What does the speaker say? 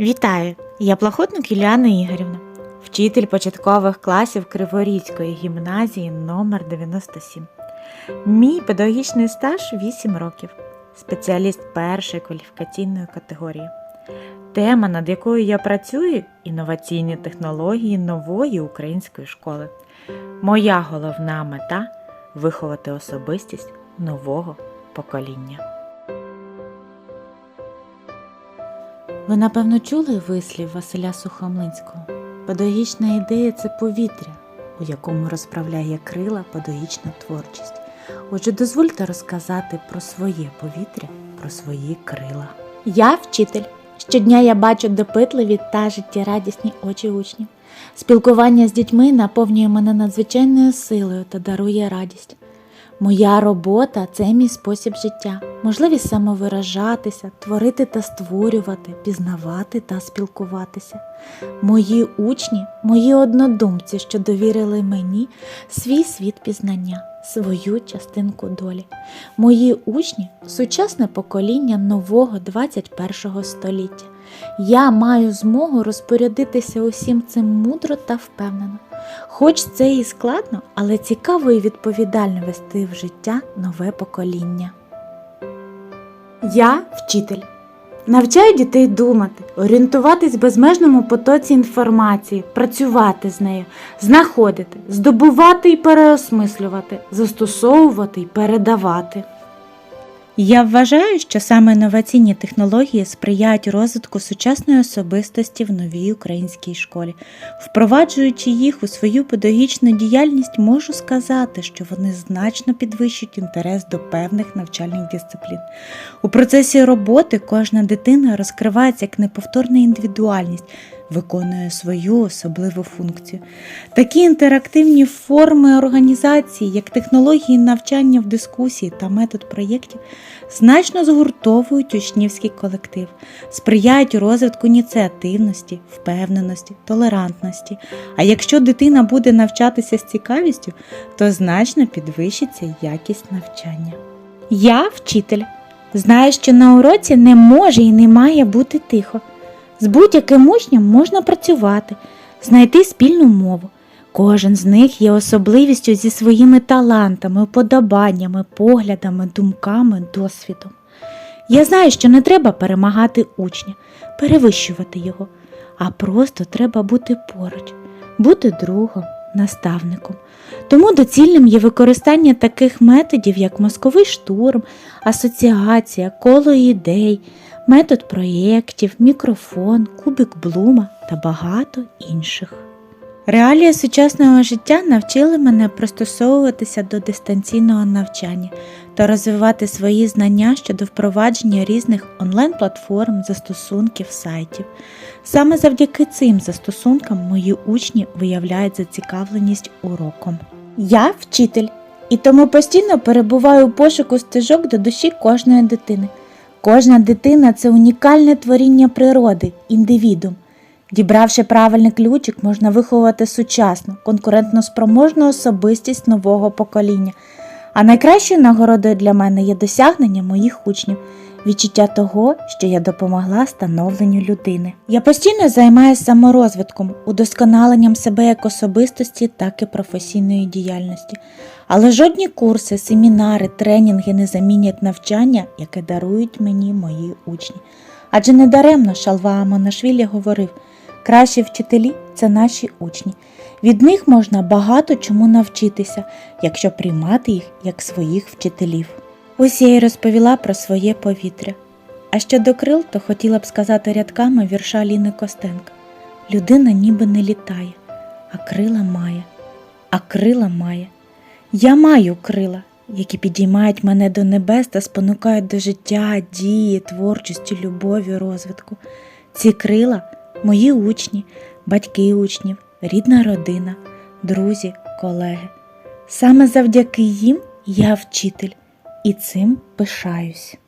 Вітаю! Я Плахотник Юліана Ігорівна, вчитель початкових класів Криворізької гімназії номер 97 Мій педагогічний стаж 8 років, спеціаліст першої кваліфікаційної категорії. Тема, над якою я працюю інноваційні технології нової української школи. Моя головна мета виховати особистість нового покоління. Ви, напевно, чули вислів Василя Сухомлинського? Педагогічна ідея це повітря, у якому розправляє крила педагогічна творчість. Отже, дозвольте розказати про своє повітря, про свої крила. Я вчитель. Щодня я бачу допитливі та життєрадісні очі учнів. Спілкування з дітьми наповнює мене надзвичайною силою та дарує радість. Моя робота це мій спосіб життя, можливість самовиражатися, творити та створювати, пізнавати та спілкуватися. Мої учні, мої однодумці, що довірили мені свій світ пізнання, свою частинку долі. Мої учні сучасне покоління нового 21 століття. Я маю змогу розпорядитися усім цим мудро та впевнено. Хоч це і складно, але цікаво і відповідально вести в життя нове покоління. Я вчитель. Навчаю дітей думати, орієнтуватись в безмежному потоці інформації, працювати з нею, знаходити, здобувати і переосмислювати, застосовувати і передавати. Я вважаю, що саме інноваційні технології сприяють розвитку сучасної особистості в новій українській школі. Впроваджуючи їх у свою педагогічну діяльність, можу сказати, що вони значно підвищують інтерес до певних навчальних дисциплін. У процесі роботи кожна дитина розкривається як неповторна індивідуальність, виконує свою особливу функцію. Такі інтерактивні форми організації, як технології навчання в дискусії та метод проєктів, значно згуртовують учнівський колектив, сприяють розвитку ініціативності, впевненості, толерантності. А якщо дитина буде навчатися з цікавістю, то значно підвищиться якість навчання. Я вчитель. Знаю, що на уроці не може і не має бути тихо. З будь-яким учнем можна працювати, знайти спільну мову. Кожен з них є особливістю зі своїми талантами, уподобаннями, поглядами, думками, досвідом. Я знаю, що не треба перемагати учня, перевищувати його, а просто треба бути поруч, бути другом, наставником. Тому доцільним є використання таких методів, як мозковий штурм, асоціація, коло ідей, метод проєктів, мікрофон, кубик блума та багато інших. Реалії сучасного життя навчили мене пристосовуватися до дистанційного навчання та розвивати свої знання щодо впровадження різних онлайн-платформ, застосунків, сайтів. Саме завдяки цим застосункам мої учні виявляють зацікавленість уроком. Я вчитель і тому постійно перебуваю у пошуку стежок до душі кожної дитини. Кожна дитина це унікальне творіння природи, індивідум. Дібравши правильний ключик, можна виховати сучасну, конкурентно спроможну особистість нового покоління. А найкращою нагородою для мене є досягнення моїх учнів, відчуття того, що я допомогла становленню людини. Я постійно займаюся саморозвитком, удосконаленням себе як особистості, так і професійної діяльності. Але жодні курси, семінари, тренінги не замінять навчання, яке дарують мені мої учні. Адже недаремно Шалва Амонашвілі говорив, кращі вчителі це наші учні. Від них можна багато чому навчитися, якщо приймати їх як своїх вчителів. Ось я й розповіла про своє повітря. А щодо крил, то хотіла б сказати рядками вірша Ліни Костенка. Людина ніби не літає, а крила має, а крила має. Я маю крила, які підіймають мене до небес та спонукають до життя, дії, творчості, любові, розвитку. Ці крила мої учні, батьки учнів, рідна родина, друзі, колеги. Саме завдяки їм я вчитель і цим пишаюсь.